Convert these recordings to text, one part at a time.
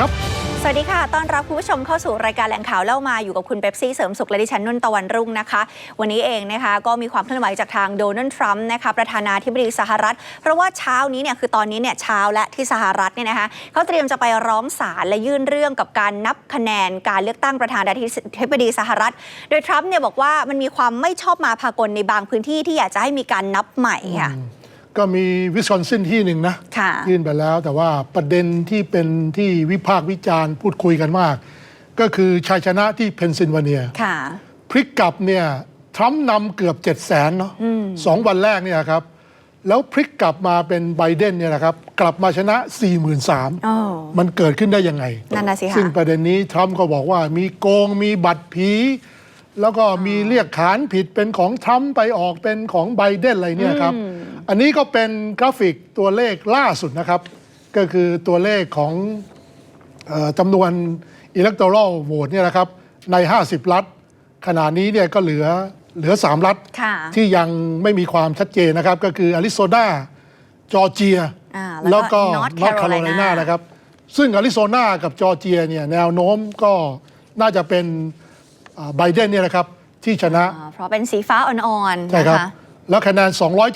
ครับ สวัสดีค่ะ ต้อนรับคุณผู้ชมเข้าสู่รายการแหล่งข่าวเล่ามาอยู่กับคุณเป๊ปซี่เสริมสุขและดิฉันนุ่นตะวันรุ่งนะคะ วันนี้เองนะคะก็มีความเคลื่อนไหวจากทางโดนัลด์ทรัมป์นะคะประธานาธิบดีสหรัฐ เพราะว่าเช้านี้เนี่ยคือตอนนี้เนี่ยเช้าและที่สหรัฐเนี่ยนะคะเขาเตรียมจะไปร้องศาลและยื่นเรื่องกับการนับคะแนนการเลือกตั้งประธานาธิบดีสหรัฐ โดยทรัมป์เนี่ยบอกว่ามันมีความไม่ชอบมาพากลในบางพื้นที่ที่อยากจะให้มีการนับใหม่ค่ะ ก็มีวิสคอนซินที่หนึ่งนะค่ะยื่นไปแล้ว แต่ว่าประเด็นที่เป็นที่วิพากษ์วิจารณ์พูดคุยกันมาก ก็คือชัยชนะที่เพนซิลเวเนียค่ะ พลิกกลับเนี่ยทรัมป์นำเกือบ7 0 0แสนเนาะสองวันแรกเนี่ยครับ แล้วพลิกกลับมาเป็นไบเดนเนี่ยนะครับ กลับมาชนะ 43,000อ๋อมันเกิดขึ้นได้ยังไง นั่นน่ะสิคะซึ่งประเด็นนี้ทรัมป์ก็บอกว่ามีโกงมีบัตรผี แล้วก็มีเรียกขานผิดเป็นของทรัมป์ไปออกเป็นของไบเดนอะไรเนี่ยครับอั นนี้ก็เป็นกราฟิกตัวเลขล่าสุดนะครับ ก็คือตัวเลขของเออจำนวน electoral vote เนี่ยนะครับใน 50 รัฐ ขณะนี้เนี่ยก็เหลือเหลือ 3 รัฐค่ะที่ยังไม่มีความชัดเจนนะครับ ก็คืออาริโซนาจอร์เจียอ่าแล้แล้ววก็ก็ North นอร์ทแคโรไลนา Carolina นะครับ ซึ่งอาริโซนากับจอร์เจียเนี่ยแนวโน้มก็น่าจะเป็นไบเดนเนี่ยนะครับที่ชนะอ่าเพราะเป็นสีฟ้าอ่อนๆใช่ครับนะคะ แล้วคะแนน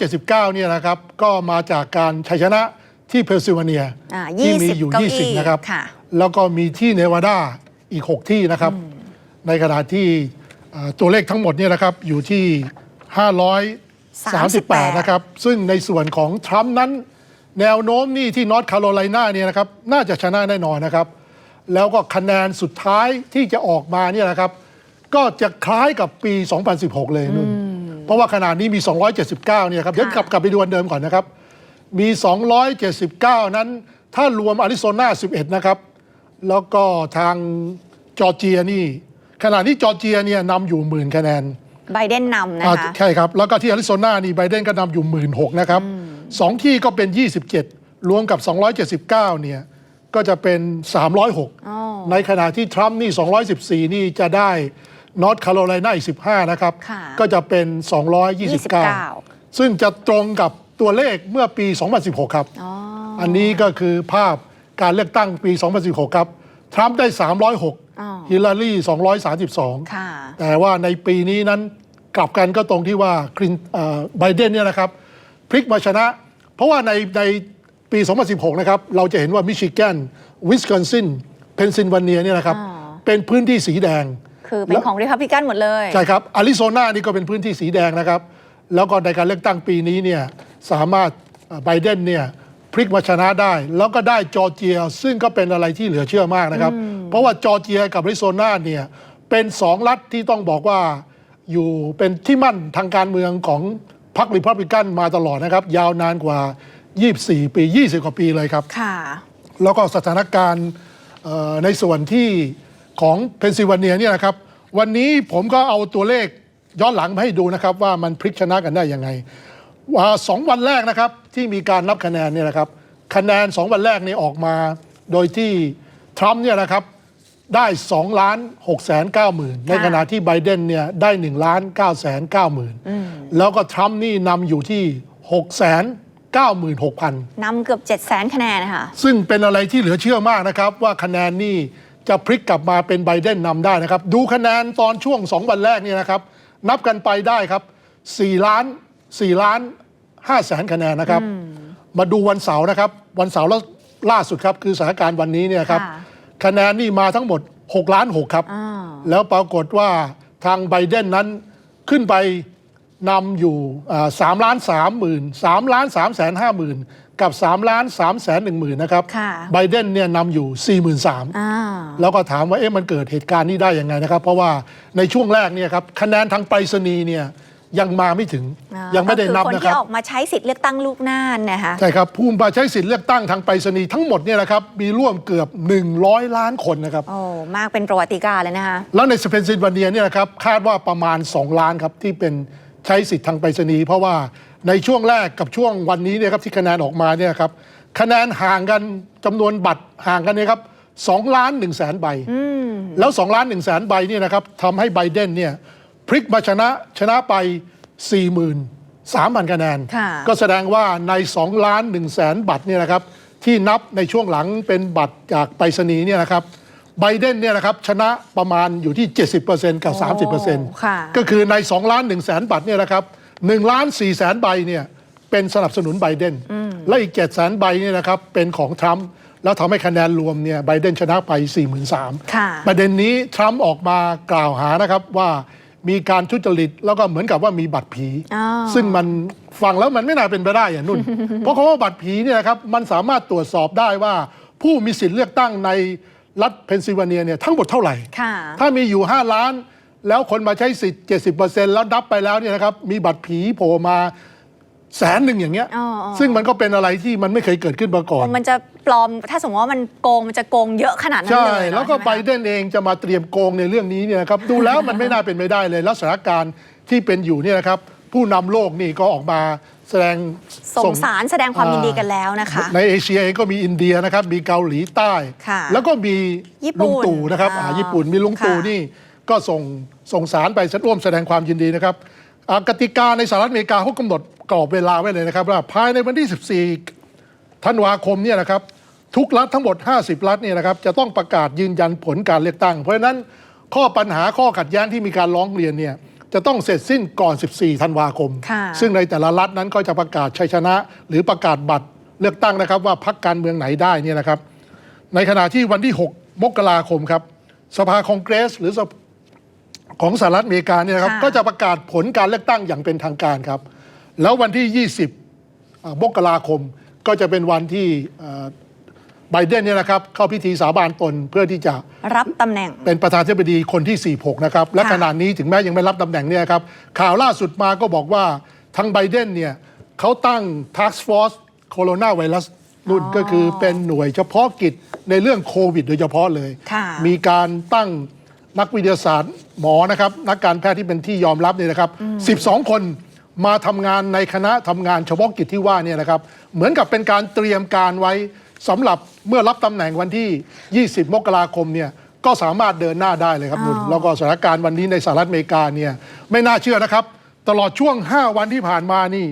279 เนี่ยนะครับ ก็มาจากการชัยชนะที่เพนซิลเวเนียอ่าที่มี20อยู่เก้าอี้20 นะครับค่ะแล้วก็มีที่เนวาดาอีก 6 ที่นะครับ ในขณะที่เอ่อตัวเลขทั้งหมดเนี่ยนะครับอยู่ที่ 538 นะครับ ซึ่งในส่วนของทรัมป์นั้น แนวโน้มนี่ที่นอร์ทแคโรไลนาเนี่ยนะครับ น่าจะชนะแน่นอนนะครับ แล้วก็คะแนนสุดท้ายที่จะออกมาเนี่ยนะครับ ก็จะคล้ายกับปี 2016 เลยนุ่น เพราะว่าขนาดนี้มี 279 เนี่ยครับเดี๋ยวกลับกลับไปดูอันเดิมก่อนนะครับ มี 279 นั้น ถ้ารวมอาริโซนา11 นะครับ แล้วก็ทางจอร์เจียนี่ ขณะที่จอร์เจียเนี่ยนำอยู่หมื่นคะแนนไบเดนนำนะอ่าคะใช่ครับ แล้วก็ที่อาริโซนานี่ไบเดนก็นำอยู่หมื่นหกนะครับสองที่ก็เป็น 27 รวมกับ 279 เนี่ยก็จะเป็น 306 ในขณะที่ทรัมป์นี่ 214 นี่จะได้ นอร์ทแคโรไลนาอีก 15 นะครับ ค่ะ ก็จะเป็น29 229 ซึ่งจะตรงกับตัวเลขเมื่อปี 2016 ครับ อ๋ออันนี้ก็คือภาพการเลือกตั้งปี 2016 ครับ ทรัมป์ได้ อ๋อ306 ฮิลลารี232 ค่ะ แต่ว่าในปีนี้นั้นกลับกันก็ตรงที่ว่าคลินเอ่อไบเดนเนี่ยนะครับพลิกมาชนะ เพราะว่าในในปี 2016 นะครับ เราจะเห็นว่ามิชิแกนวิสคอนซินเพนซิลเวเนียเนี่ยนะครับอ๋อเป็นพื้นที่สีแดง คือเป็นของริพับลิกันหมดเลย ใช่ครับอาริโซนานี่ก็เป็นพื้นที่สีแดงนะครับ แล้วก็ในการเลือกตั้งปีนี้เนี่ยสามารถเอ่อไบเดนเนี่ยพลิกมาชนะได้ แล้วก็ได้จอร์เจีย ซึ่งก็เป็นอะไรที่เหลือเชื่อมากนะครับ เพราะว่าจอร์เจียกับอาริโซนาเนี่ยเป็นสองรัฐที่ต้องบอกว่าอยู่เป็นที่มั่นทางการเมืองของพรรคริพับลิกันมาตลอดนะครับ ยาวนานกว่า 24 ปี 20 กว่าปีเลยครับค่ะแล้วก็สถานการณ์เอ่อในส่วนที่ของเพนซิลเวเนียเนี่ยนะครับ วันนี้ผมก็เอาตัวเลขย้อนหลังมาให้ดูนะครับว่ามันพลิกชนะกันได้ยังไงว่าสองวันแรกนะครับที่มีการนับคะแนนเนี่ยนะครับ คะแนนสองวันแรกนี่ออกมา โดยที่ทรัมป์เนี่ยนะครับได้2ล้าน6แสน9หมื่นในขณะที่ไบเดนเนี่ยได้1ล้าน9แสน9หมื่นแล้วก็ทรัมป์นี่นำอยู่ที่6แสน9หมื่น6พันนำเกือบ7 0 0 0 0 0คะแนนนะคะซึ่งเป็นอะไรที่เหลือเชื่อมากนะครับว่าคะแนนนี่ จะพลิกกลับมาเป็นไบเดนนำได้นะครับ ดูคะแนนตอนช่วง 2 วันแรกเนี่ยนะครับ นับกันไปได้ครับ4ล้าน4ล้าน5แสนคะแนนนะครับ มาดูวันเสาร์นะครับ วันเสาร์แล้วล่าสุดครับ คือสถานการณ์วันนี้เนี่ยครับค่ะคะแนนนี่มาทั้งหมด 6 ล้าน6ครับอ่าแล้วปรากฏว่าทางไบเดนนั้นขึ้นไปนำอยู่สามล้านสามหมื่นสามล้านสามแสนห้าหมื่น กับสามล้านสามแสนหนึ่งหมื่นนะครับค่ะไบเดนเนี่ยนำอยู่สี่หมื่นสามอ่าแล้วก็ถามว่าเอ๊ะมันเกิดเหตุการณ์นี้ได้ยังไงนะครับ เพราะว่าในช่วงแรกเนี่ยครับคะแนนทางไปรษณีย์เนี่ยยังมาไม่ถึงอ่ายังไม่ได้นับก็คือคนนะครับที่ออกมาใช้สิทธิ์เลือกตั้งลูกหน้านนะคะ ใช่ครับภูมิมาใช้สิทธิ์เลือกตั้งทางไปรษณีย์ทั้งหมดเนี่ยนะครับมีร่วมเกือบ 100 ล้านคนนะครับ โอ้ มากเป็นประวัติการเลยนะคะ แล้วในสเปนซิลเวเนียเนี่ยนะครับคาดว่าประมาณ 2 ล้านครับที่เป็นใช้สิทธิ์ทางไปรษณีย์เพราะว่า ในช่วงแรกกับช่วงวันนี้เนี่ยครับที่คะแนนออกมาเนี่ยครับคะแนนห่างกันจำนวนบัตรห่างกันเนี่ยครับสองล้านหนึ่งแสนใบแล้ว2ล้านหนึ่งแสนใบเนี่ยนะครับทำให้ไบเดนเนี่ยพลิกมาชนะชนะไป4 3 0 0 0คะแนนค่ะก็แสดงว่าใน2ล้าน1แสนบัตรเนี่ยนะครับที่นับในช่วงหลังเป็นบัตรจากไปรษณีย์เนี่ยนะครับไบเดนเนี่ยนะครับชนะประมาณอยู่ที่ 70%กับโอ้ค่ะ30%ก็คือใน2ล้าน1แสนบัตรเนี่ยนะครับ 1ล้าน4แสนใบเนี่ยเป็นสนับสนุนไบเดนและอีก7แสนใบเนี่ยนะครับเป็นของทรัมป์แล้วทำให้คะแนนรวมเนี่ยไบเดนชนะไป 43,000ค่ะประเด็นนี้ทรัมป์ออกมากล่าวหานะครับว่ามีการทุจริตแล้วก็เหมือนกับว่ามีบัตรผีอ้าวซึ่งมันฟังแล้วมันไม่น่าเป็นไปได้อย่างนุ่น เพราะคำว่าบัตรผีเนี่ยนะครับมันสามารถตรวจสอบได้ว่าผู้มีสิทธิ์เลือกตั้งในรัฐเพนซิลเวเนียเนี่ยทั้งหมดเท่าไหร่ค่ะถ้ามีอยู่ 5 ล้าน แล้วคนมาใช้สิทธิ์ 70%แล้วนับไปแล้วเนี่ยนะครับมีบัตรผีโผล่มาแสนหนึ่งอย่างเงี้ย อ๋ออ๋อ ซึ่งมันก็เป็นอะไรที่มันไม่เคยเกิดขึ้นมาก่อน มันจะปลอมถ้าสมมติว่ามันโกงมันจะโกงเยอะขนาดนั้นใช่เลยเนอะแล้วก็ใช่หมไบคะเดนเองจะมาเตรียมโกงในเรื่องนี้เนี่ยนะครับ ดูแล้วมันไม่น่าเป็นไปได้เลย แล้วสถานการณ์ที่เป็นอยู่เนี่ยนะครับ ผู้นำโลกนี่ก็ออกมาแสดงส่งสารแสดงความยินดีกันแล้วนะคะในเอเชียเองก็มีอินเดียนะครับ มีเกาหลีใต้ ค่ะแล้วก็มีญี่ปุ่นลุงตู่นะครับอ๋ออ่าญี่ปุ่นมีลุงตู่ค่ะ นี่ ก็ส่งส่งสารไปร่วมแสดงความยินดีนะครับอ่ากติกาในสหรัฐอเมริกาเขากำหนดกรอบเวลาไว้เลยนะครับว่าภายในวันที่ 14 ธันวาคมเนี่ยนะครับทุกรัฐทั้งหมด 50 รัฐเนี่ยนะครับจะต้องประกาศยืนยันผลการเลือกตั้ง เพราะฉะนั้นข้อปัญหาข้อขัดแย้งที่มีการร้องเรียนเนี่ยจะต้องเสร็จสิ้นก่อน 14 ธันวาคมค่ะซึ่งในแต่ละรัฐนั้นก็จะประกาศชัยชนะ หรือประกาศบัตรเลือกตั้งนะครับ ว่าพรรคการเมืองไหนได้เนี่ยนะครับ ในขณะที่วันที่ 6 มกราคมครับ สภาคองเกรส หรือสภ ของสหรัฐอเมริกาเนี่ยนะครับค่ะ ก็จะประกาศผลการเลือกตั้งอย่างเป็นทางการครับ แล้ววันที่ 20อ่ามกราคมก็จะเป็นวันที่เอ่อไบเดนเนี่ยนะครับเข้าพิธีสาบานตนเพื่อที่จะ รับตำแหน่ง เป็นประธานาธิบดีคนที่ 46 นะครับ และค่ะ ขณะนี้ถึงแม้ยังไม่รับตำแหน่งเนี่ยครับ ข่าวล่าสุดมาก็บอกว่าทางไบเดนเนี่ยเขาตั้ง Task Force Corona Virus นุ่นก็คือเป็นหน่วยเฉพาะกิจในเรื่องโควิดโดยเฉพาะเลย ค่ะ มีการตั้ง นักวิทยาศาสตร์หมอนะครับ นักการแพทย์ที่เป็นที่ยอมรับเนี่ยนะครับ 12 คนมาทำงานในคณะทำงานเฉพาะกิจที่ว่าเนี่ยนะครับ เหมือนกับเป็นการเตรียมการไว้สำหรับเมื่อรับตำแหน่งวันที่ 20 มกราคมเนี่ยก็สามารถเดินหน้าได้เลยครับนุ่นแล้วก็สถานการณ์วันนี้ในสหรัฐอเมริกาเนี่ยไม่น่าเชื่อนะครับ ตลอดช่วง 5 วันที่ผ่านมานี่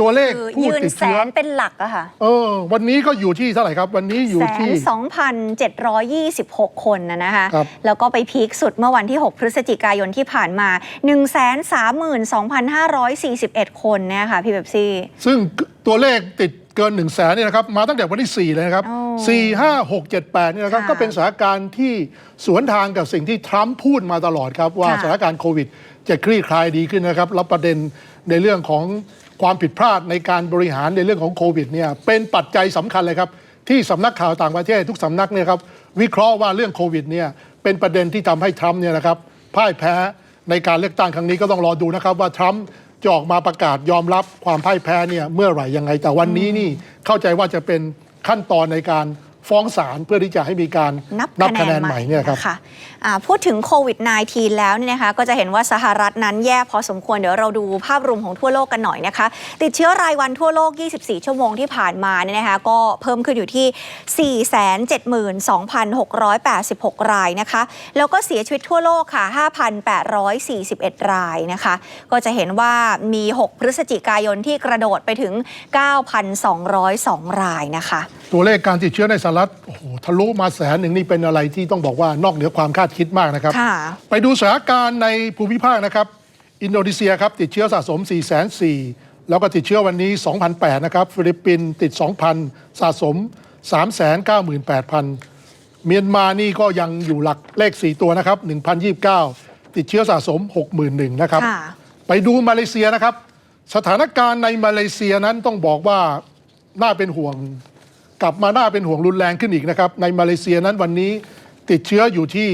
ตัวเลขคือผู้ยืนติดแสเชื้อนเป็นหลักอะค่ะเออ วันนี้ก็อยู่ที่เท่าไหร่ครับ วันนี้อยู่แสนที่ สองพันเจ็ดร้อยยี่สิบหกคนนะนะคะ ครับ แล้วก็ไปพีคสุดเมื่อวันที่ 6 พฤศจิกายนที่ผ่านมา 1 3 2 5 4 1 คนเนี่ยค่ะพี่เบบซี่ ซึ่งตัวเลขติดเกิน1นึ่งแสนเนี่ยนะครับ มาตั้งแต่วันที่ 4 เลยนะครับ โอ้สี่ห้าหกเจ็ดแปดเนี่ยนะครับ ค่ะก็เป็นสถานการณ์ที่สวนทางกับสิ่งที่ทรัมป์พูดมาตลอดครับ ว่าค่ะสถานการณ์โควิด จะคลี่คลายดีขึ้นนะครับ แล้วประเด็นในเรื่องของ ความผิดพลาดในการบริหารในเรื่องของโควิดเนี่ยเป็นปัจจัยสำคัญเลยครับ ที่สำนักข่าวต่างประเทศทุกสำนักเนี่ยครับวิเคราะห์ว่าเรื่องโควิดเนี่ยเป็นประเด็นที่ทำให้ทรัมป์เนี่ยนะครับพ่ายแพ้ในการเลือกตั้งครั้งนี้ก็ต้องรอดูนะครับว่าทรัมป์จะออกมาประกาศยอมรับความพ่ายแพ้เนี่ยเมื่อไหร่ยังไงแต่วันนี้นี่เข้าใจว่าจะเป็นขั้นตอนในการ ฟ้องศาลเพื่อที่จะให้มีการนับคะแนนใหม่เนี่ยครับะอ่าพูดถึงโควิด -19 แล้วเนี่ยนะคะก็จะเห็นว่าสหรัฐนั้นแย่พอสมควรเดี๋ยวเราดูภาพรวมของทั่วโลกกันหน่อยนะคะ ติดเชื้อรายวันทั่วโลก 24 ชั่วโมงที่ผ่านมาเนี่ยนะคะก็เพิ่มขึ้นอยู่ที่ 472,686 รายนะคะ แล้วก็เสียชีวิตทั่วโลกค่ะ 5,841 รายนะคะ ก็จะเห็นว่ามี 6 พฤศจิกายนที่กระโดดไปถึง 9,202 รายนะคะ ตัวเลขการติดเชื้อในสหรัฐโอ้โหทะลุมาแสนหนึ่งนี่เป็นอะไรที่ต้องบอกว่านอกเหนือความคาดคิดมากนะครับ ค่ะไปดูสถานการณ์ในภูมิภาคนะครับ อินโดนีเซียครับติดเชื้อสะสม4 4 0 0 0แล้วก็ติดเชื้อวันนี้ 2,008นะครับ ฟิลิปปินส์ติด 2,000 สะสม 398,000 เมียนมานี่ก็ยังอยู่หลักเลข 4 ตัวนะครับ 1,029 ติดเชื้อสะสม 61,000นะครับ ค่ะ ไปดูมาเลเซียนะครับ สถานการณ์ในมาเลเซียนั้นต้องบอกว่าน่าเป็นห่วง กลับมาน่าเป็นห่วงรุนแรงขึ้นอีกนะครับ ในมาเลเซียนั้นวันนี้ติดเชื้ออยู่ที่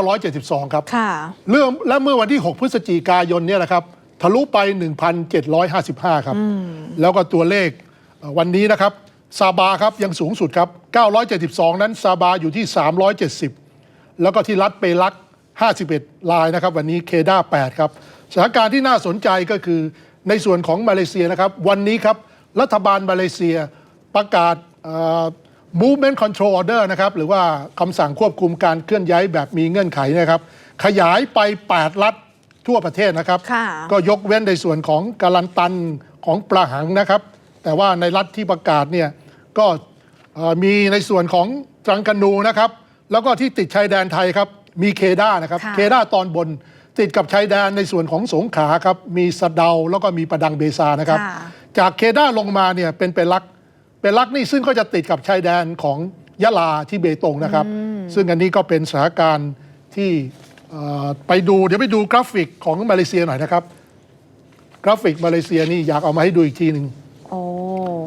972 ครับค่ะ เรื่องและเมื่อวันที่ 6 พฤศจิกายนเนี่ยนะครับทะลุไป 1,755 ครับ แล้วก็ตัวเลขเอ่อวันนี้นะครับซาบาครับยังสูงสุดครับ 972 นั้นซาบาอยู่ที่ 370 แล้วก็ที่รัฐเปรัก 51รายนะครับ วันนี้เคด้า8ครับสถานการณ์ที่น่าสนใจก็คือในส่วนของมาเลเซียนะครับ วันนี้ครับ รัฐบาลมาเลเซียประกาศเอ่อ movement control order นะครับ หรือว่าคำสั่งควบคุมการเคลื่อนย้ายแบบมีเงื่อนไขนะครับ ขยายไป 8 รัฐทั่วประเทศนะครับค่ะก็ยกเว้นในส่วนของกาลันตันของปลาหังนะครับ แต่ว่าในรัฐที่ประกาศเนี่ยก็เอ่อมีในส่วนของตรังกานูนะครับ แล้วก็ที่ติดชายแดนไทยครับ มีเคด้านะครับค่ะเคด้าตอนบนติดกับชายแดนในส่วนของสงขลาครับ มีสะเดาแล้วก็มีประดังเบซานะครับค่ะจากเคด้าลงมาเนี่ยเป็นเปรัก เปรักนี่ซึ่งก็จะติดกับชายแดนของยะลาที่เบตงนะครับ ซึ่งอันนี้ก็เป็นสถานการณ์ที่เอ่อไปดูเดี๋ยวไปดูกราฟิกของมาเลเซียหน่อยนะครับ กราฟิกมาเลเซียนี่อยากเอามาให้ดูอีกทีหนึ่งโอ้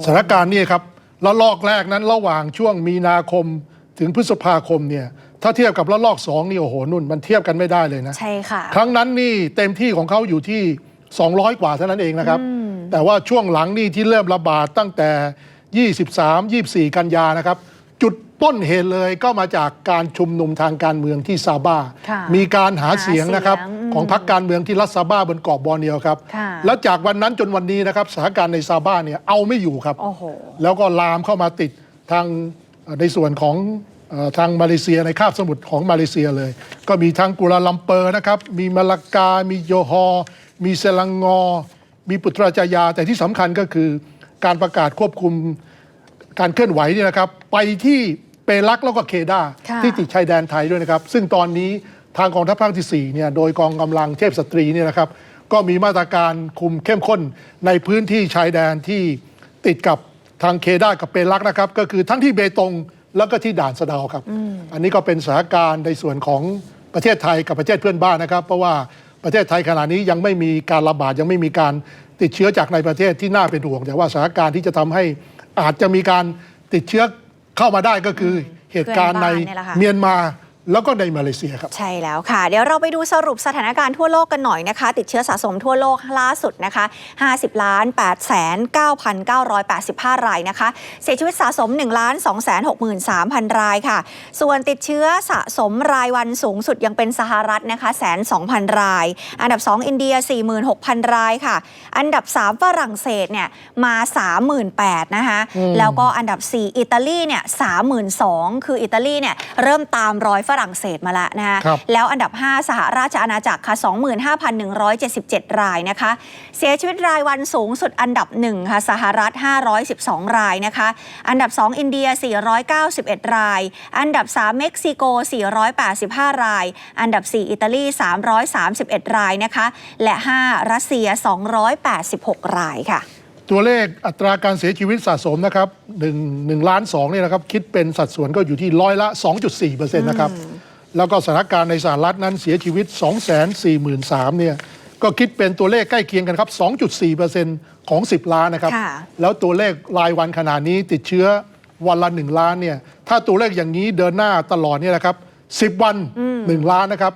สถานการณ์นี่ครับละลอกแรกนั้นระหว่างช่วงมีนาคมถึงพฤษภาคมเนี่ยถ้าเทียบกับละลอกสองนี่โอ้โหนุ่น มันเทียบกันไม่ได้เลยนะใช่ค่ะครั้งนั้นนี่เต็มที่ของเขาอยู่ที่ 200 กว่าเท่านั้นเองนะครับ แต่ว่าช่วงหลังนี่ที่เริ่มระบาดตั้งแต่ 23 24 กันยานะครับ จุดต้นเหตุเลยก็มาจากการชุมนุมทางการเมืองที่ซาบาค่ะมีการหาเสียงนะครับ หาเสียงของพรรคการเมืองที่รัฐซาบาบนเกาะบอร์เนียวครับ ค่ะ แล้วจากวันนั้นจนวันนี้นะครับสถานการณ์ในซาบาเนี่ยเอาไม่อยู่ครับ โอ้โห แล้วก็ลามเข้ามาติดทางเอ่อในส่วนของเอ่อทางมาเลเซียในคาบสมุทรของมาเลเซียเลย ก็มีทั้งกัวลาลัมเปอร์นะครับ มีมาลากา มีโยฮอร์มีเซลังงอ มีปุตราจายา แต่ที่สำคัญก็คือ การประกาศควบคุมการเคลื่อนไหวเนี่ยนะครับ ไปที่เปรักแล้วก็เคดาค่ะ ที่ติดชายแดนไทยด้วยนะครับ ซึ่งตอนนี้ทางกองทัพภาคที่4เนี่ยโดยกองกำลังเทพสตรีเนี่ยนะครับ ก็มีมาตรการคุมเข้มข้นในพื้นที่ชายแดนที่ติดกับทางเคดากับเปรักนะครับ ก็คือทั้งที่เบตงแล้วก็ที่ด่านสะเดาวครับ อันนี้ก็เป็นสถานการณ์ในส่วนของประเทศไทยกับประเทศเพื่อนบ้านนะครับ เพราะว่าประเทศไทยขณะนี้ยังไม่มีการระบาดยังไม่มีการ ติดเชื้อจากในประเทศที่น่าเป็นห่วง แต่ว่าสถานการณ์ที่จะทำให้อาจจะมีการติดเชื้อเข้ามาได้ก็คือเหตุการณ์ในเพื่อนบ้านเนี่ยแหละค่ะเมียนมา แล้วก็ในมาเลเซียครับ ใช่แล้วค่ะ เดี๋ยวเราไปดูสรุปสถานการณ์ทั่วโลกกันหน่อยนะคะ ติดเชื้อสะสมทั่วโลกล่าสุดนะคะ 50ล้าน8แสน9,985 รายนะคะ เสียชีวิตสะสม1ล้าน2แสน63,000 รายค่ะ ส่วนติดเชื้อสะสมรายวันสูงสุดยังเป็นสหรัฐนะคะแสน2,000 ราย อันดับ 2 อินเดีย 46,000 รายค่ะ อันดับ 3 ฝรั่งเศสเนี่ยมา 38,000นะคะแล้วก็อันดับ 4 อิตาลีเนี่ย32,000คืออิตาลีเนี่ยเริ่มตามรอยฝรั่งเศสมาแล้วนะคะครับแล้วอันดับ 5 สหราชอาณาจักรค่ะ25,177 รายนะคะ เสียชีวิตรายวันสูงสุดอันดับ1ค่ะสหรัฐ 512 รายนะคะ อันดับ 2 อินเดีย 491 ราย อันดับ 3 เม็กซิโก 485 ราย อันดับ 4 อิตาลี 331 รายนะคะ และ 5 รัสเซีย 286 รายค่ะ ตัวเลขอัตราการเสียชีวิตสะสมนะครับ1 1ล้าน2เนี่ยนะครับคิดเป็นสัดส่วนก็อยู่ที่ร้อยละ 2.4%นะครับแล้วก็สถานการณ์ในสหรัฐนั้นเสียชีวิต 243,000เนี่ยก็คิดเป็นตัวเลขใกล้เคียงกันครับ 2.4%ของ 10 ล้านนะครับค่ะแล้วตัวเลขรายวันขนาดนี้ติดเชื้อวันละ 1 ล้านเนี่ยถ้าตัวเลขอย่างนี้เดินหน้าตลอดเนี่ยนะครับ10 วัน 1 ล้านนะครับ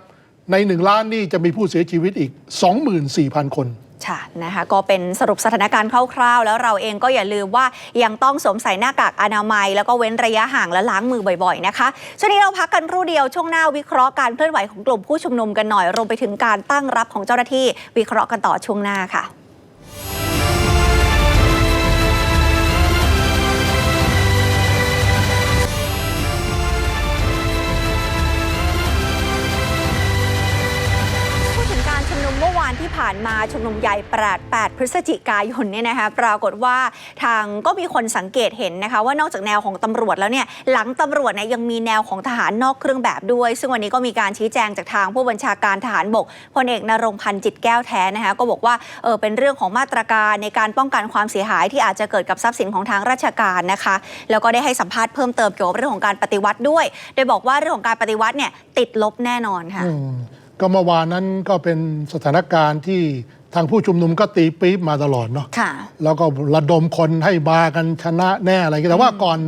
ใน 1 ล้านนี่จะมีผู้เสียชีวิตอีก 24,000 คน ค่ะนะคะก็เป็นสรุปสถานการณ์คร่าวๆ แล้วเราเองก็อย่าลืมว่ายังต้องสวมใส่หน้ากากอนามัย แล้วก็เว้นระยะห่างและล้างมือบ่อยๆนะคะช่วงนี้เราพักกันครู่เดียวช่วงหน้าวิเคราะห์การเคลื่อนไหวของกลุ่มผู้ชุมนุมกันหน่อยรวมไปถึงการตั้งรับของเจ้าหน้าที่วิเคราะห์กันต่อช่วงหน้าค่ะ มาชุมนุมใหญ่8 8พฤศจิกายนเนี่ยนะคะปรากฏว่าทางก็มีคนสังเกตเห็นนะคะว่านอกจากแนวของตำรวจแล้วเนี่ยหลังตำรวจเนี่ยยังมีแนวของทหารนอกเครื่องแบบด้วย ซึ่งวันนี้ก็มีการชี้แจงจากทางผู้บัญชาการทหารบกพลเอกนรงพันธ์จิตแก้วแท้นะคะก็บอกว่าเออเป็นเรื่องของมาตรการในการป้องกันความเสียหายที่อาจจะเกิดกับทรัพย์สินของทางราชการนะคะแล้วก็ได้ให้สัมภาษณ์เพิ่มเติมเกี่ยวกับเรื่องของการปฏิวัติด้วย โดยบอกว่าเรื่องของการปฏิวัติเนี่ยติดลบแน่นอนค่ะก็เมื่อวานนั้นก็เป็นสถานการณ์ที่ ทางผู้ชุมนุมก็ตีปี๊บมาตลอดเนาะค่ะ แล้วก็ระดมคนให้มากันชนะแน่อะไรอย่างเงี้ยแต่ว่าก่อน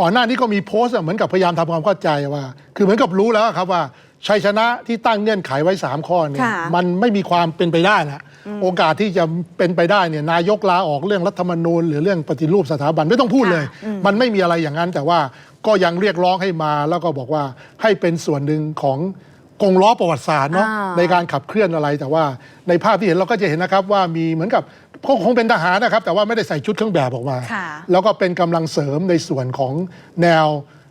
ก่อนหน้านี้ก็มีโพสต์อะเหมือนกับพยายามทำความเข้าใจว่า คือเหมือนกับรู้แล้วครับว่าชัยชนะที่ตั้งเงื่อนไขไว้ 3 ข้อเนี่ยค่ะ มันไม่มีความเป็นไปได้นะโอกาสที่จะเป็นไปได้เนี่ยนายกลาออกเรื่องรัฐธรรมนูญ หรือเรื่องปฏิรูปสถาบันไม่ต้องพูดเลย มันไม่มีอะไรอย่างนั้นแต่ว่าก็ยังเรียกร้องให้มาแล้วก็บอกว่าให้เป็นส่วนหนึ่งของ กงล้อประวัติศาสตร์เนาะอ่า ในการขับเคลื่อนอะไร แต่ว่าในภาพที่เห็นเราก็จะเห็นนะครับว่ามีเหมือนกับก็คงเป็นทหารนะครับ แต่ว่าไม่ได้ใส่ชุดเครื่องแบบออกมา ค่ะ แล้วก็เป็นกำลังเสริมในส่วนของแนว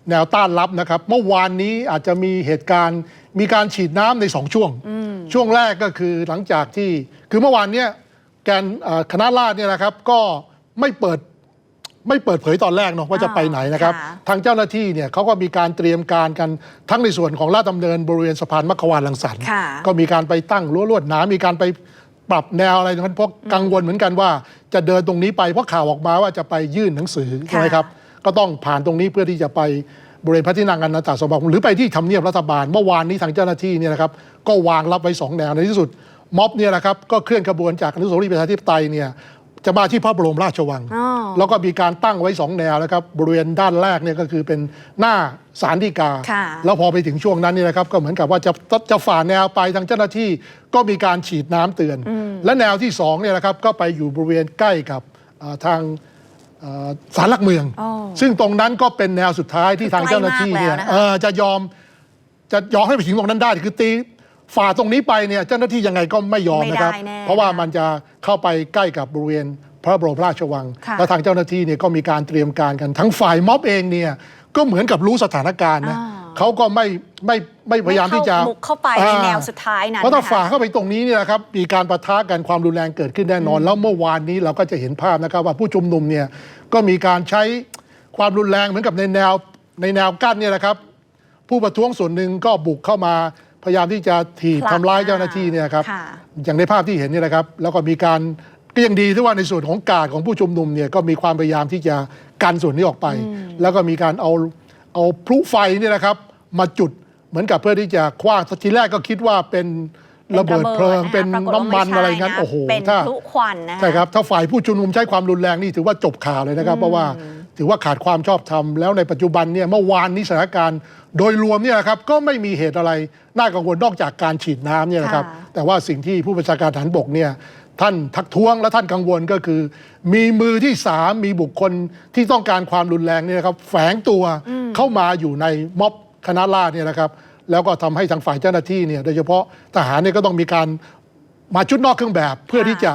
แนวต้านรับนะครับ เมื่อวานนี้อาจจะมีเหตุการณ์มีการฉีดน้ำในสองช่วง ช่วงแรกก็คือหลังจากที่คือเมื่อวานเนี้ยแกนเอ่อคณะราษฎรเนี่ยนะครับก็ไม่เปิด ไม่เปิดเผยตอนแรกเนาะว่าจะไปไหนนะครับ ค่ะ ทางเจ้าหน้าที่เนี่ยเขาก็มีการเตรียมการกันทั้งในส่วนของลาดดำเนินบริเวณสะพานมัคควานลังสรรค์ ค่ะ ก็มีการไปตั้งรั้วลวดหนามมีการไปปรับแนวอะไรนั้นเพราะกังวลเหมือนกันว่าจะเดินตรงนี้ไปเพราะข่าวออกมาว่าจะไปยื่นหนังสือใช่ไหมครับ ก็ต้องผ่านตรงนี้เพื่อที่จะไปบริเวณพระที่นั่งอนันตสมบัติหรือไปที่ทำเนียบรัฐบาลเมื่อวานนี้ทางเจ้าหน้าที่เนี่ยนะครับก็วางรับไว้สองแนวในที่สุดม็อบเนี่ยนะครับก็เคลื่อนขบวนจากอนุสาวรีย์ประชาธิปไตยเนี่ย จะมาที่พระบรมราชวัง อ๋อ แล้วก็มีการตั้งไว้สองแนวนะครับบริเวณด้านแรกเนี่ยก็คือเป็นหน้าสารดีกา ค่ะ แล้วพอไปถึงช่วงนั้นเนี่ยนะครับก็เหมือนกับว่าจะจะจะฝ่าแนวไปทางเจ้าหน้าที่ก็มีการฉีดน้ำเตือน และแนวที่สองเนี่ยนะครับก็ไปอยู่บริเวณใกล้กับเอ่อทางเอ่อศาลหลักเมือง อ๋อซึ่งตรงนั้นก็เป็นแนวสุดท้ายที่ทางเจ้าหน้าที่เนี่ยใกล้มากแล้วนะคะ เอ่อจะยอม จะยอมให้ไปถึงตรงนั้นได้ คือตี ฝ่าตรงนี้ไปเนี่ยเจ้าหน้าที่ยังไงก็ไม่ยอมนะครับ ไม่ได้แน่เพราะว่ามันจะเข้าไปใกล้กับบริเวณพระบรมราชวัง ค่ะ และทางเจ้าหน้าที่เนี่ยก็มีการเตรียมการกัน ทั้งฝ่ายม็อบเองเนี่ยก็เหมือนกับรู้สถานการณ์นะอ่าเขาก็ไม่ไม่ไม่พยายามที่จะไม่เข้าบุกเข้าไปในแนวสุดท้ายนั้นเพราะถ้านะคะ ฝ่าเข้าไปตรงนี้เนี่ยนะครับมีการประทะกันความรุนแรงเกิดขึ้นแน่นอน แล้วเมื่อวานนี้เราก็จะเห็นภาพนะครับว่าผู้ชุมนุมเนี่ยก็มีการใช้ความรุนแรงเหมือนกับในแนวในแนวกั้นเนี่ยนะครับ ผู้ประท้วงส่วนหนึ่งก็บุกเข้ามา พยายามที่จะถีบผลักทำร้ายเจ้าหน้าที่เนี่ยครับ ค่ะ อย่างในภาพที่เห็นเนี่ยนะครับ แล้วก็มีการก็ยังดีที่ว่าในส่วนของกาดของผู้ชุมนุมเนี่ยก็มีความพยายามที่จะกันส่วนนี้ออกไป แล้วก็มีการเอาเอาพลุไฟเนี่ยนะครับ มาจุดเหมือนกับเพื่อที่จะคว้างทีแรกก็คิดว่าเป็นระเบิดเพลิงเป็นปรากฏว่าน้ำมันไใช่อะไรงั้นนะโอ้โหเป็นถ้า พลุควันนะะใช่ครับ ถ้าฝ่ายผู้ชุมนุมใช้ความรุนแรงนี่ถือว่าจบข่าวเลยนะครับ เพราะว่า ถือว่าขาดความชอบธรรมแล้วในปัจจุบันเนี่ยเมื่อวานนี้สถานการณ์ โดยรวมเนี่ยนะครับก็ไม่มีเหตุอะไรน่ากังวลนอกจากการฉีดน้ำเนี่ยนะครับค่ะ แต่ว่าสิ่งที่ผู้บัญชาการทหารบกเนี่ยท่านทักท้วงและท่านกังวลก็คือ มีมือที่สามมีบุคคลที่ต้องการความรุนแรงเนี่ยนะครับแฝงตัวเข้ามาอยู่ในม็อบคณะราษฎรเนี่ยนะครับ แล้วก็ทำให้ทางฝ่ายเจ้าหน้าที่เนี่ยโดยเฉพาะทหารเนี่ยก็ต้องมีการมาชุดนอกเครื่องแบบเพื่อที่จะ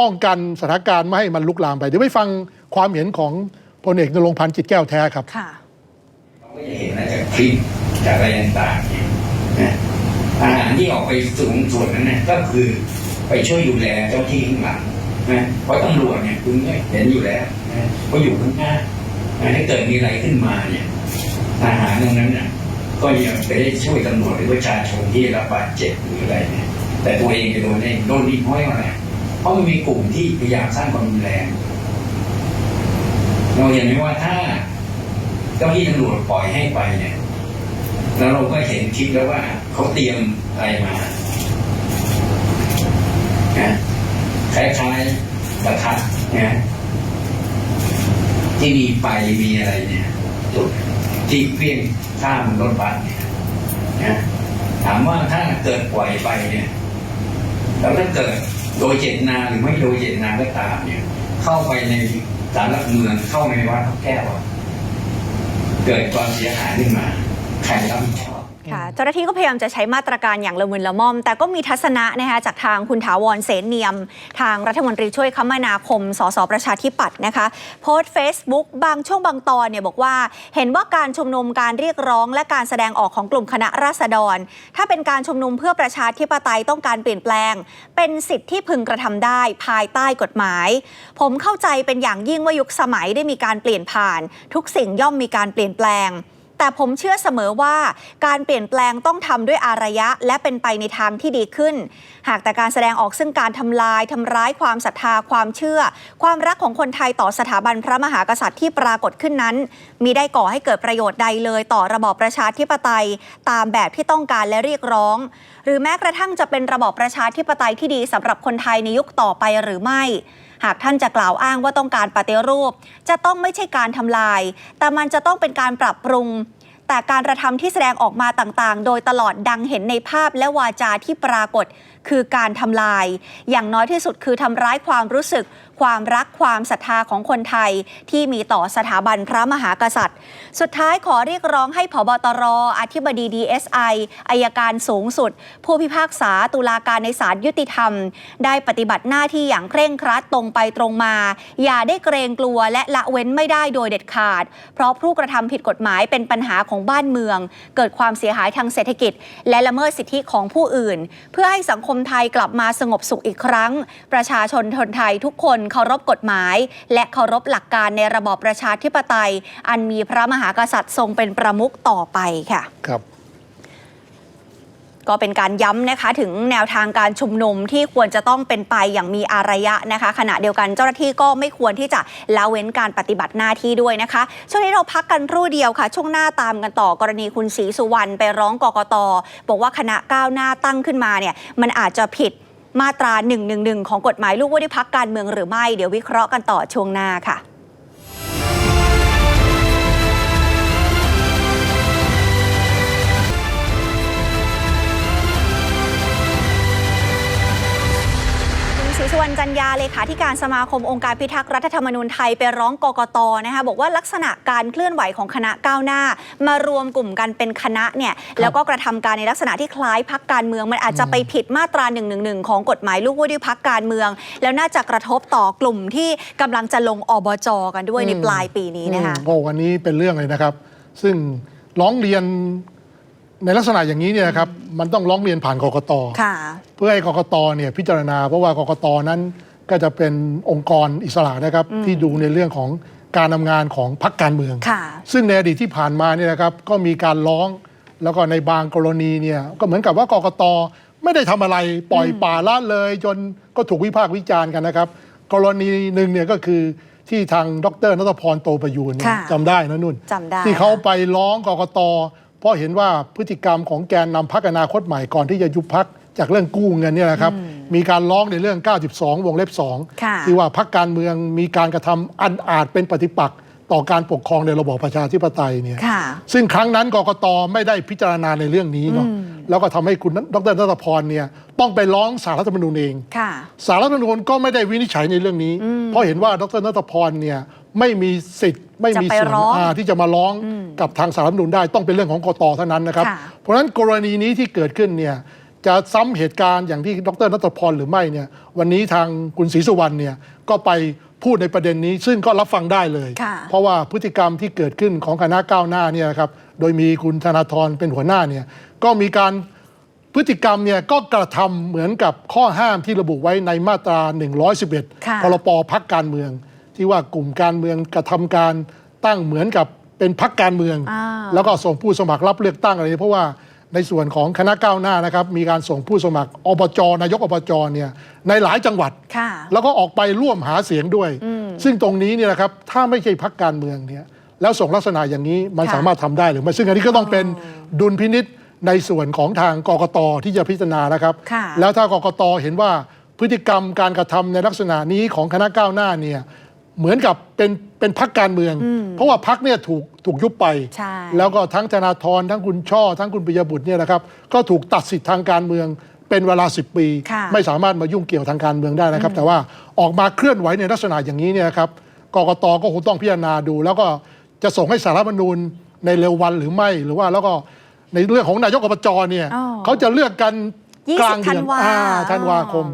ป้องกันสถานการณ์ไม่ให้มันลุกลามไป เดี๋ยวไปฟังความเห็นของ พลเอกนรงค์พันธ์จิตแก้วแท้ครับค่ะเราก็จะเห็นนะจากคลิปจากอะไรต่างๆเนี่ยนะทหารที่ออกไปสูงส่วนนั้นเนี่ยก็คือไปช่วยดูแลเจ้าที่ข้างหลังนะเพราะตำรวจเนี่ยคุณก็เห็นอยู่แล้วนะเขาอยู่ข้างหน้านะถ้าเกิดมีอะไรขึ้นมาเนี่ยทหารตรงนั้นเนี่ยก็ยังไปได้ช่วยตำรวจหรือประชาชนที่ได้รับบาดเจ็บหรืออะไรเนี่ยแต่ตัวเองจะโดนเองโดนดีเพราะอะไรเพราะมันมีกลุ่มที่พยายามสร้างความรุนแรง เราเห็นไหมว่าถ้าเจ้าที่ตำรวจปล่อยให้ไปเนี่ยแล้วเราก็เห็นคลิปแล้วว่าเขาเตรียมอะไรมานะคล้ายๆประทัดนะที่มีไฟมีอะไรเนี่ยจุดที่เพี้ยงข้ามรถบัสเนี่ยนะถามว่าถ้าเกิดปล่อยไปเนี่ยแล้วถ้าเกิดโดยเจตนาหรือไม่โดยเจตนาก็ตามเนี่ย เข้าไปใน สารหลักเมืองเข้าในวัดพระแก้ว เกิดความเสียหายขึ้นมา ใครรับผิดชอบ ค่ะเจ้าหน้าที่ก็พยายามจะใช้มาตรการอย่างละมุนละม่อม แต่ก็มีทัศนะนะคะจากทางคุณถาวรเสนเนียม ทางรัฐมนตรีช่วยคมนาคม สสประชาธิปัตย์นะคะโพสต์ Facebook บางช่วงบางตอนเนี่ยบอกว่า เห็นว่าการชุมนุมการเรียกร้อง และการแสดงออกของกลุ่มคณะราษฎร ถ้าเป็นการชุมนุมเพื่อประชาธิปไตยต้องการเปลี่ยนแปลง เป็นสิทธิ์ที่พึงกระทำได้ภายใต้กฎหมาย ผมเข้าใจเป็นอย่างยิ่งว่ายุคสมัยได้มีการเปลี่ยนผ่าน ทุกสิ่งย่อมมีการเปลี่ยนแปลง แต่ผมเชื่อเสมอว่าการเปลี่ยนแปลงต้องทำด้วยอารยะ และเป็นไปในทางที่ดีขึ้น หากแต่การแสดงออกซึ่งการทำลายทำร้ายความศรัทธาความเชื่อ ความรักของคนไทยต่อสถาบันพระมหากษัตริย์ที่ปรากฏขึ้นนั้น มีได้ก่อให้เกิดประโยชน์ใดเลยต่อระบอบประชาธิปไตย ตามแบบที่ต้องการและเรียกร้อง หรือแม้กระทั่งจะเป็นระบอบประชาธิปไตยที่ดีสำหรับคนไทยในยุคต่อไปหรือไม่ หากท่านจะกล่าวอ้างว่าต้องการปฏิรูป จะต้องไม่ใช่การทำลาย แต่มันจะต้องเป็นการปรับปรุง แต่การกระทำที่แสดงออกมาต่างๆ โดยตลอดดังเห็นในภาพและวาจาที่ปรากฏ คือการทำลาย อย่างน้อยที่สุดคือทำร้ายความรู้สึก ความรักความศรัทธาของคนไทยที่มีต่อสถาบันพระมหากษัตริย์ สุดท้ายขอเรียกร้องให้ผบตรอธิบดี DSI อายการสูงสุด ผู้พิพากษาตุลาการในศาลยุติธรรม ได้ปฏิบัติหน้าที่อย่างเคร่งครัดตรงไปตรงมา อย่าได้เกรงกลัวและละเว้นไม่ได้โดยเด็ดขาด เพราะผู้กระทำผิดกฎหมายเป็นปัญหาของบ้านเมือง เกิดความเสียหายทางเศรษฐกิจ และละเมิดสิทธิของผู้อื่น เพื่อให้สังคมไทยกลับมาสงบสุขอีกครั้ง ประชาชนคนไทยทุกคนเคารพกฎหมาย และเคารพหลักการในระบอบประชาธิปไตย อันมีพระมหากษัตริย์ทรงเป็นประมุขต่อไปค่ะ ครับ ก็เป็นการย้ำนะคะถึงแนวทางการชุมนุมที่ควรจะต้องเป็นไปอย่างมีอารยะนะคะ ขณะเดียวกันเจ้าหน้าที่ก็ไม่ควรที่จะละเว้นการปฏิบัติหน้าที่ด้วยนะคะ ช่วงนี้เราพักกันรู่เดียวค่ะ ช่วงหน้าตามกันต่อกรณีคุณศรีสุวรรณไปร้องกกตบอกว่าคณะก้าวหน้าตั้งขึ้นมาเนี่ยมันอาจจะผิดมาตรา111ของกฎหมายลูกว่าด้วยพักการเมืองหรือไม่ เดี๋ยววิเคราะห์กันต่อช่วงหน้าค่ะ ศรีสุวรรณจันยาเลขาธิการสมาคมองค์การพิทักษ์รัฐธรรมนูญไทยไปร้องกกตนะคะบอกว่าลักษณะการเคลื่อนไหวของคณะก้าวหน้า มารวมกลุ่มกันเป็นคณะเนี่ยแล้วก็กระทำการในลักษณะที่คล้ายพักการเมือง มันอาจจะไปผิดมาตรา1นึของกฎหมายลูกว่าด้วยพักการเมือง แล้วน่าจะกระทบต่อกลุ่มที่กำลังจะลงอบจกันด้วยในปลายปีนี้นะคะโอ้วันนี้เป็นเรื่องเลยนะครับ ซึ่งร้องเรียน ในลักษณะอย่างนี้เนี่ยนะครับมันต้องร้องเรียนผ่านกกตค่ะ เพื่อให้กกตเนี่ยพิจารณา เพราะว่ากกตนั้นก็จะเป็นองค์กรอิสระนะครับ ที่ดูในเรื่องของการทำงานของพรรคการเมือง ค่ะ ซึ่งในอดีตที่ผ่านมาเนี่ยนะครับก็มีการร้องแล้วก็ในบางกรณีเนี่ยก็เหมือนกับว่ากกตไม่ได้ทำอะไรปล่อยป่าละเลย จนก็ถูกวิพากษ์วิจารณ์กันนะครับ กรณีหนึ่งเนี่ยก็คือที่ทางดรนัทพรโตประยูนเนี่ยค่ะจำได้นะนุ่น จำได้ที่เขาค่ะไปร้องกกตเพ ราะเห็นว่าพฤติกรรมของแกนนำพักอนาคตใหม่ก่อนที่จะยุบพักจากเรื่องกู้เงินเนี่ยนะครับ มีการร้องในเรื่อง 92 วงเล็บค่ะ2ที่ว่าพักการเมืองมีการกระทำอันอาจเป็นปฏิปักษ์ต่อการปกครองในระบอบประชาธิปไตยเนี่ยค่ะซึ่งครั้งนั้นกกตไม่ได้พิจารณาในเรื่องนี้เนาะ แล้วก็ทำให้คุณดรนัทพรเนี่ยต้องไปร้องสารรัฐธรรมนูญเองค่ะสารรัฐธรรมนูญก็ไม่ได้วินิจฉัยในเรื่องนี้ เพราะเห็นว่าดรนัทพรเนี่ยไม่มีสิทธิ์ ไม่มีจะไปส่วนร้องอ่าที่จะมาร้องกับทางสารรัฐธรรมนูญได้ต้องเป็นเรื่องของกตเท่านั้นนะครับค่ะเพราะฉะนั้นกรณีนี้ที่เกิดขึ้นเนี่ยจะซ้ำเหตุการณ์อย่างที่ดรนัทพรหรือไม่เนี่ยวันนี้ทางคุณศรีสุวรรณเนี่ยก็ไปพูดในประเด็นนี้ ซึ่งก็รับฟังได้เลยค่ะเพราะว่าพฤติกรรมที่เกิดขึ้นของคณะก้าวหน้าเนี่ยนะครับโดยมีคุณธนาธรเป็นหัวหน้าเนี่ยก็มีการพฤติกรรมเนี่ยก็กระทำเหมือนกับข้อห้ามที่ระบุไว้ในมาตรา 111ค่ะพรปพักการเมือง ที่ว่ากลุ่มการเมืองกระทำการตั้งเหมือนกับเป็นพักการเมืองอ่าแล้วก็ส่งผู้สมัครรับเลือกตั้งอะไรนี้เพราะว่าในส่วนของคณะก้าวหน้านะครับมีการส่งผู้สมัครอบจนายกอบจเนี่ยในหลายจังหวัดค่ะแล้วก็ออกไปร่วมหาเสียงด้วย ซึ่งตรงนี้เนี่ยนะครับถ้าไม่ใช่พักการเมืองเนี่ยแล้วส่งลักษณะอย่างนี้มันค่ะสามารถทำได้หรือไม่ซึ่งอันนี้ก็ต้องเป็นดุลพินิษในส่วนของทางกกตที่จะพิจารณานะครับค่ะแล้วถ้ากกตเห็นว่าพฤติกรรมการกระทำในลักษณะนี้ของคณะก้าวหน้าเนี่ย เหมือนกับเป็นเป็นพักการเมือง เพราะว่าพักเนี่ยถูกถูกยุบไปใช่แล้วก็ทั้งธนาธรทั้งคุณช่อ ทั้งคุณปิยบุตรเนี่ยนะครับก็ถูกตัดสิทธิ์ทางการเมืองเป็นเวลา 10 ปีค่ะไม่สามารถมายุ่งเกี่ยวทางการเมืองได้นะครับ แต่ว่าออกมาเคลื่อนไหวในลักษณะอย่างนี้เนี่ยครับกกตก็คงต้องพิจารณาดู แล้วก็จะส่งให้สารรัฐธรรมนูญในเร็ววันหรือไม่หรือว่าแล้วก็ในเรื่องของนายกอบจเนี่ยอ๋อเขาจะเลือกกัน20กลางเดือนธันวาอ่ธันวาคม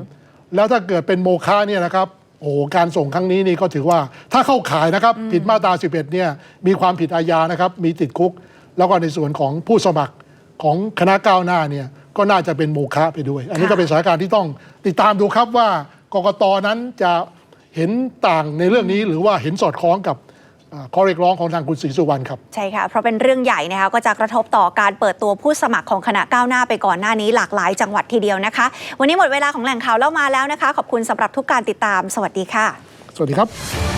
แล้วถ้าเกิดเป็นโมฆะเนี่ยนะครับ โอ้โหการส่งครั้งนี้นี่ก็ถือว่าถ้าเข้าข่ายนะครับผิดมาตรา 11 เนี่ยมีความผิดอาญานะครับ มีติดคุก แล้วก็ในส่วนของผู้สมัครของคณะก้าวหน้าเนี่ยก็น่าจะเป็นโมฆะไปด้วย อันนี้ค่ะก็เป็นสถานการณ์ที่ต้องติดตามดูครับว่ากกตนั้นจะเห็นต่างในเรื่องนี้หรือว่าเห็นสอดคล้องกับอ่า ข้อเรียกร้องของทางคุณศรีสุวรรณครับ ใช่ค่ะ เพราะเป็นเรื่องใหญ่นะคะก็จะกระทบต่อการเปิดตัวผู้สมัครของคณะก้าวหน้าไปก่อนหน้านี้หลากหลายจังหวัดทีเดียวนะคะ วันนี้หมดเวลาของแหล่งข่าวเล่ามาแล้วนะคะ ขอบคุณสำหรับทุกการติดตาม สวัสดีค่ะ สวัสดีครับ